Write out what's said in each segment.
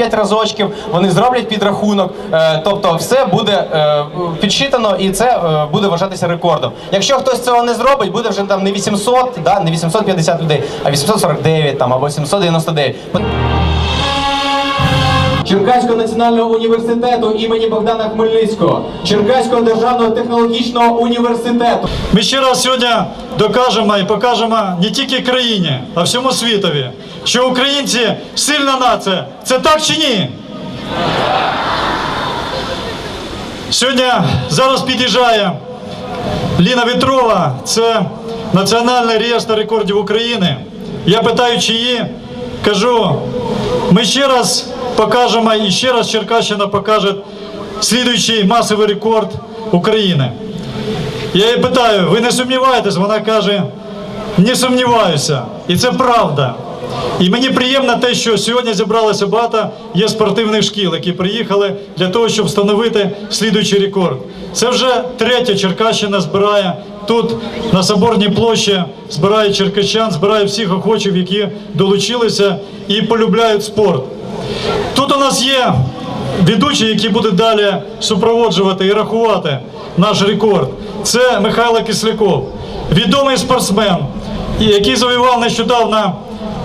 5 разочків, вони зроблять підрахунок. Е, тобто, все буде е, підсчитано і це е, буде вважатися рекордом. Якщо хтось цього не зробить, буде вже там не 800, да, не 850 людей, а 849 там або 799. Черкаського національного університету імені Богдана Хмельницького, Черкаського державного технологічного університету. Ми ще раз сьогодні докажемо і покажемо не тільки країні, а всьому світові, що українці сильна нація. Це так чи ні? Сьогодні зараз під'їжджає Ліна Вітрова, це Національний реєстр рекордів України. Я питаю, чи її, кажу, ми ще раз покажемо і ще раз Черкащина покаже слідуючий масовий рекорд України. Я її питаю, ви не сумніваєтесь? Вона каже, не сумніваюся. І це правда. І мені приємно те, що сьогодні зібралося багато є спортивних шкіл, які приїхали для того, щоб встановити слідуючий рекорд. Це вже третя Черкащина збирає тут на Соборній площі, збирає черкащан, збирає всіх охочих, які долучилися і полюбляють спорт. Тут у нас є ведучі, які будуть далі супроводжувати і рахувати наш рекорд. Це Михайло Кисляков, відомий спортсмен, який завоював нещодавно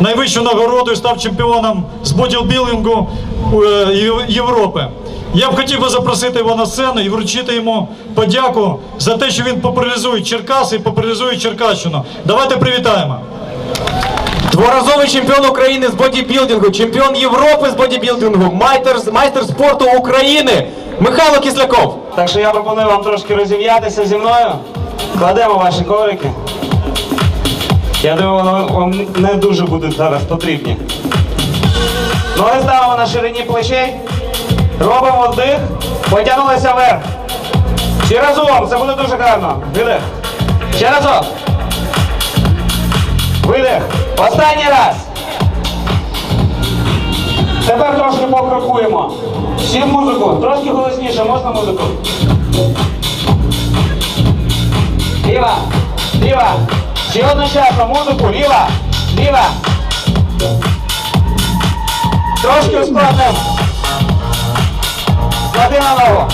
найвищу нагороду і став чемпіоном з бодібілдингу е, Європи. Я б хотів би запросити його на сцену і вручити йому подяку за те, що він популяризує Черкаси і популяризує Черкащину. Давайте привітаємо. Дворазовий чемпіон України з бодібілдингу, чемпіон Європи з бодібілдингу, майстер, майстер спорту України Михайло Кисляков. Так що я пропоную вам трошки розім'ятися зі мною. Кладемо ваші коврики. Я думаю, вони вам не дуже будуть зараз потрібні. Ноги ставимо на ширині плечей. Робимо вдих. Потягнулися вверх. Всі разом. Це буде дуже гарно. Видих. Ще разок. Видих. Останній раз. Тепер трошки покрокуємо. Всі музику. Трошки голосніше, можна музику? Ліва, ліва. Всі одночасно музику. Ліва, ліва. Трошки ускладним. Склади на ногу.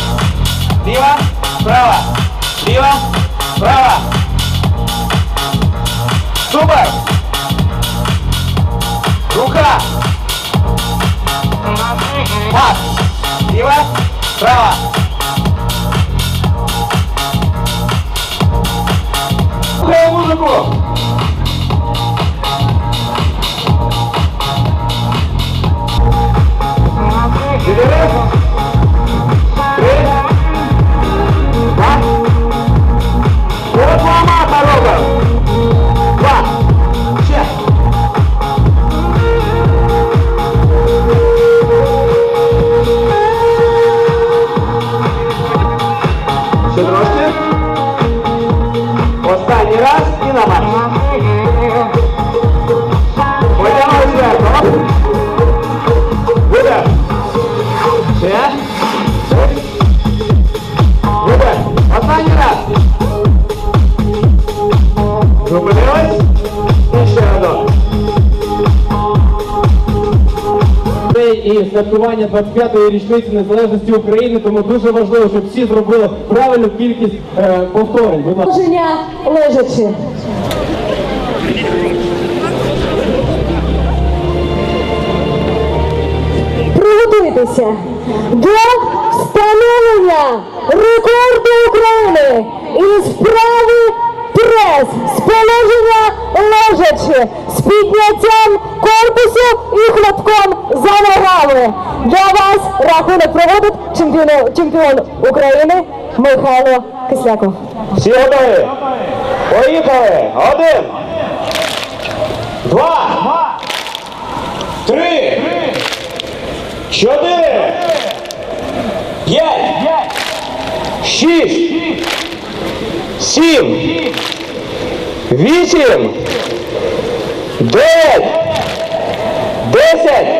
Ліва, права. Ліва, права. Супер. Ще і святкування 25-ї річниці незалежності України, тому дуже важливо, щоб всі зробили правильну кількість е, повторень. Будь. Лежачи. Приготуйтеся до встановлення рекорду України і справи прес з положення лежачи з підняттям корпусу і хлопком. Для вас рахунок проводить чемпіон, чемпіон України Михайло Кисляков. Всі готові? Поїхали! Один! Два! Три! Чотири! П'ять! Шість! Сім! Вісім! Дев'ять! Десять!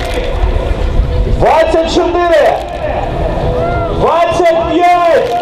24, 25,